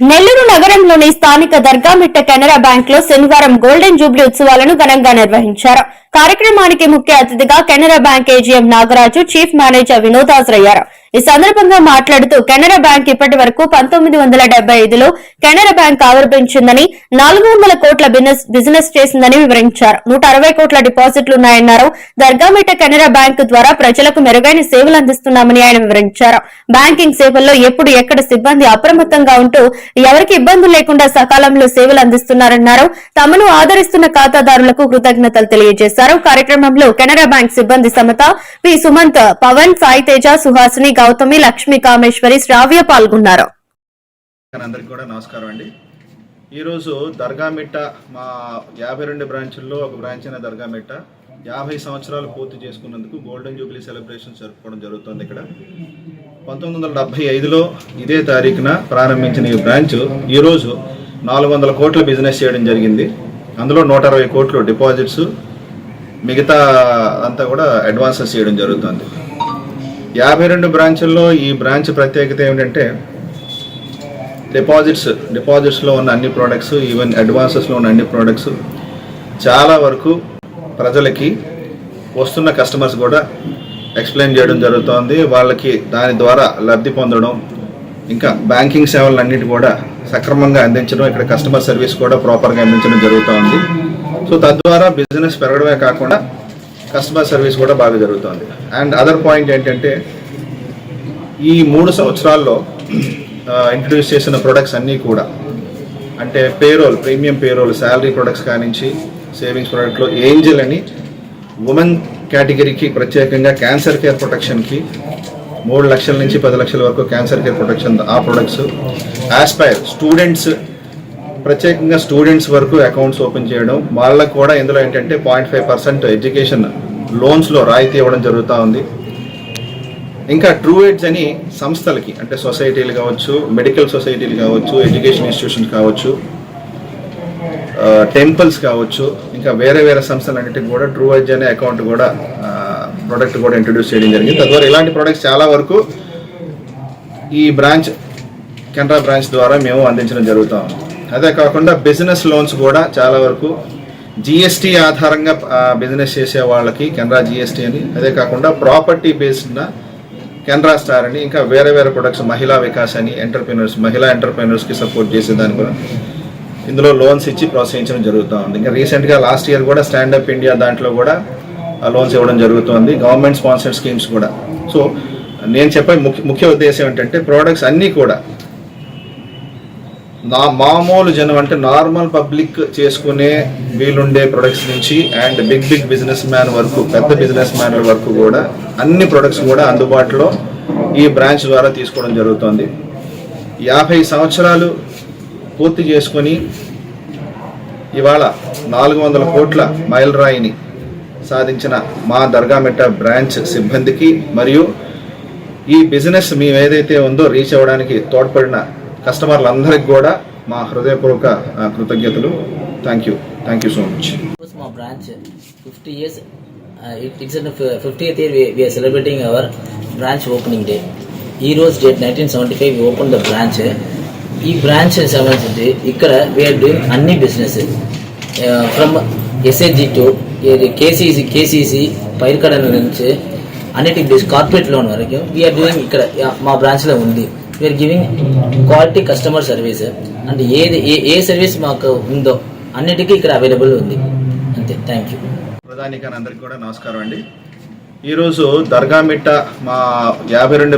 నెల్లూరు నగరంలోని స్థానిక దర్గామిట్ట కెనరా బ్యాంక్లో శనివారం గోల్డెన్ జూబ్లీ ఉత్సవాలను ఘనంగా నిర్వహించారు. కార్యక్రమానికి ముఖ్య అతిథిగా Canara bank AGM Nagaraju chief manager Vinod ఈ సందర్భంగా మాట్లాడుతూ కెనరా బ్యాంక్ ఇప్పటి వరకు పంతొమ్మిది వందల డెబ్బై ఐదులో కెనరా బ్యాంక్ ఆవిర్భించిందని నాలుగు వందల కోట్ల బిజినెస్ బిజినెస్ చేసిందని వివరించారు. నూట అరవై కోట్ల డిపాజిట్లున్నాయన్నారు దర్గామిట కెనరా బ్యాంక్ ద్వారా ప్రజలకు మెరుగైన సేవలు అందిస్తున్నామని ఆయన వివరించారు. బ్యాంకింగ్ సేవల్లో ఎప్పుడు ఎక్కడ సిబ్బంది అప్రమత్తంగా ఉంటూ ఎవరికి ఇబ్బందులు లేకుండా సకాలంలో సేవలు అందిస్తున్నారన్నారు. తమను ఆదరిస్తున్న ఖాతాదారులకు కృతజ్ఞతలు తెలియజేశారు. కార్యక్రమంలో కెనరా బ్యాంక్ సిబ్బంది సమత పి సుమంత్ పవన్ సాయి తేజ సుహాసిని గౌతమి లక్ష్మీ కామేశ్వరి శ్రావ్య పాల్గొన్నారు. అందరికి కూడా నమస్కారం అండి. ఈరోజు దర్గామిట్ట మా యాభై రెండు బ్రాంచుల్లో ఒక బ్రాంచ్ అయిన దర్గామిట్ట యాభై సంవత్సరాలు పూర్తి చేసుకున్నందుకు గోల్డెన్ జూబ్లీ సెలబ్రేషన్ జరుపుకోవడం జరుగుతుంది ఇక్కడ. పంతొమ్మిది వందల డెబ్బై ఐదులో ఇదే తారీఖున ప్రారంభించిన ఈ బ్రాంచ్ ఈరోజు నాలుగు వందల కోట్ల బిజినెస్ చేయడం జరిగింది. అందులో నూట అరవై కోట్లు డిపాజిట్స్ మిగతా అంతా కూడా అడ్వాన్సెస్ చేయడం జరుగుతుంది. యాభై రెండు బ్రాంచుల్లో ఈ బ్రాంచ్ ప్రత్యేకత ఏమిటంటే డిపాజిట్స్ డిపాజిట్స్లో ఉన్న అన్ని ప్రోడక్ట్స్ ఈవెన్ అడ్వాన్సెస్లో ఉన్న అన్ని ప్రోడక్ట్స్ చాలా వరకు ప్రజలకి వస్తున్న కస్టమర్స్ కూడా ఎక్స్ప్లెయిన్ చేయడం జరుగుతోంది. వాళ్ళకి దాని ద్వారా లబ్ధి పొందడం ఇంకా బ్యాంకింగ్ సేవలన్నిటి కూడా సక్రమంగా అందించడం ఇక్కడ కస్టమర్ సర్వీస్ కూడా ప్రాపర్గా అందించడం జరుగుతోంది. సో తద్వారా బిజినెస్ పెరగడమే కాకుండా కస్టమర్ సర్వీస్ కూడా బాగా జరుగుతోంది. అండ్ అదర్ పాయింట్ ఏంటంటే ఈ మూడు సంవత్సరాల్లో ఇంట్రడ్యూస్ చేసిన ప్రొడక్ట్స్ అన్నీ కూడా అంటే payroll premium payroll salary products కానించి సేవింగ్స్ ప్రొడక్ట్లో ఏంజల్ అని ఉమెన్ కేటగిరీకి ప్రత్యేకంగా క్యాన్సర్ కేర్ ప్రొటెక్షన్కి మూడు లక్షల నుంచి పది లక్షల వరకు క్యాన్సర్ కేర్ ప్రొటెక్షన్ ఆ ప్రొడక్ట్స్. ఆస్పైర్ స్టూడెంట్స్ ప్రత్యేకంగా స్టూడెంట్స్ వరకు అకౌంట్స్ ఓపెన్ చేయడం వాళ్ళకు కూడా ఇందులో ఏంటంటే పాయింట్ ఫైవ్ పర్సెంట్ ఎడ్యుకేషన్ లోన్స్లో రాయితీ ఇవ్వడం జరుగుతూ ఉంది. ఇంకా ట్రూ ఎడ్జ్ అని సంస్థలకి అంటే సొసైటీలు కావచ్చు మెడికల్ సొసైటీలు కావచ్చు ఎడ్యుకేషన్ ఇన్స్టిట్యూషన్స్ కావచ్చు టెంపుల్స్ కావచ్చు ఇంకా వేరే వేరే సంస్థలన్నిటికి కూడా ట్రూ ఎడ్జ్ అనే అకౌంట్ కూడా ప్రోడక్ట్ కూడా ఇంట్రడ్యూస్ చేయడం జరిగింది. తద్వారా ఇలాంటి ప్రోడక్ట్స్ చాలా వరకు ఈ బ్రాంచ్ కెనరా బ్రాంచ్ ద్వారా మేము అందించడం జరుగుతాం. అదే కాకుండా బిజినెస్ లోన్స్ కూడా చాలా వరకు జిఎస్టీ ఆధారంగా బిజినెస్ చేసే వాళ్ళకి కెనరా జిఎస్టీ అని అదే కాకుండా ప్రాపర్టీ బేస్డ్ కెనరా స్టార్ అని ఇంకా వేరే వేరే ప్రొడక్ట్స్ మహిళా వికాస్ అని ఎంటర్ప్రీనర్స్ మహిళా ఎంటర్ప్రీనర్స్కి సపోర్ట్ చేసే దాని కూడా ఇందులో లోన్స్ ఇచ్చి ప్రోత్సహించడం జరుగుతూ ఉంది. ఇంకా రీసెంట్గా లాస్ట్ ఇయర్ కూడా స్టాండప్ ఇండియా దాంట్లో కూడా లోన్స్ ఇవ్వడం జరుగుతుంది. గవర్నమెంట్ స్పాన్సర్డ్ స్కీమ్స్ కూడా. సో నేను చెప్పే ముఖ్య ముఖ్య ఉద్దేశం ఏంటంటే ప్రోడక్ట్స్ అన్నీ కూడా నా మామూలు జనం అంటే నార్మల్ పబ్లిక్ చేసుకునే వీలుండే ప్రొడక్ట్స్ నుంచి and big big business man వరకు పెద్ద బిజినెస్ మ్యాన్ల వరకు కూడా అన్ని ప్రొడక్ట్స్ కూడా అందుబాటులో ఈ బ్రాంచ్ ద్వారా తీసుకోవడం జరుగుతుంది. యాభై సంవత్సరాలు పూర్తి చేసుకొని ఇవాళ నాలుగు వందల కోట్ల మైలురాయిని సాధించిన మా దర్గామెట్ట బ్రాంచ్ సిబ్బందికి మరియు ఈ బిజినెస్ మేము ఏదైతే ఉందో రీచ్ అవ్వడానికి తోడ్పడిన కస్టమర్లందరికీ కూడా మా హృదయపూర్వక కృతజ్ఞతలు. Thank you thank you so much was my branch. 50 years uh, fifty it's in the f- 50th year we, we ఈ రోజు date nineteen seventy five open the branch ఈ బ్రాంచ్ సంబంధించి ఇక్కడ వీఆర్ డూయింగ్ అన్ని business from SSG to KCC KCC పైర్కడ నుంచి అన్నిటి corporate loan వరకు we are doing ఇక్కడ మా బ్రాంచ్లో ఉంది. We are giving quality customer service and ఏది ఏ ఏ సర్వీస్ మాకు ఉందో అన్నిటికీ ఇక్కడ అవైలబుల్ ఉంది. అంతే. థ్యాంక్ యూ ప్రధానికాని అందరికీ కూడా నమస్కారం అండి. ఈరోజు దర్గామిట్ట మా యాభై రెండు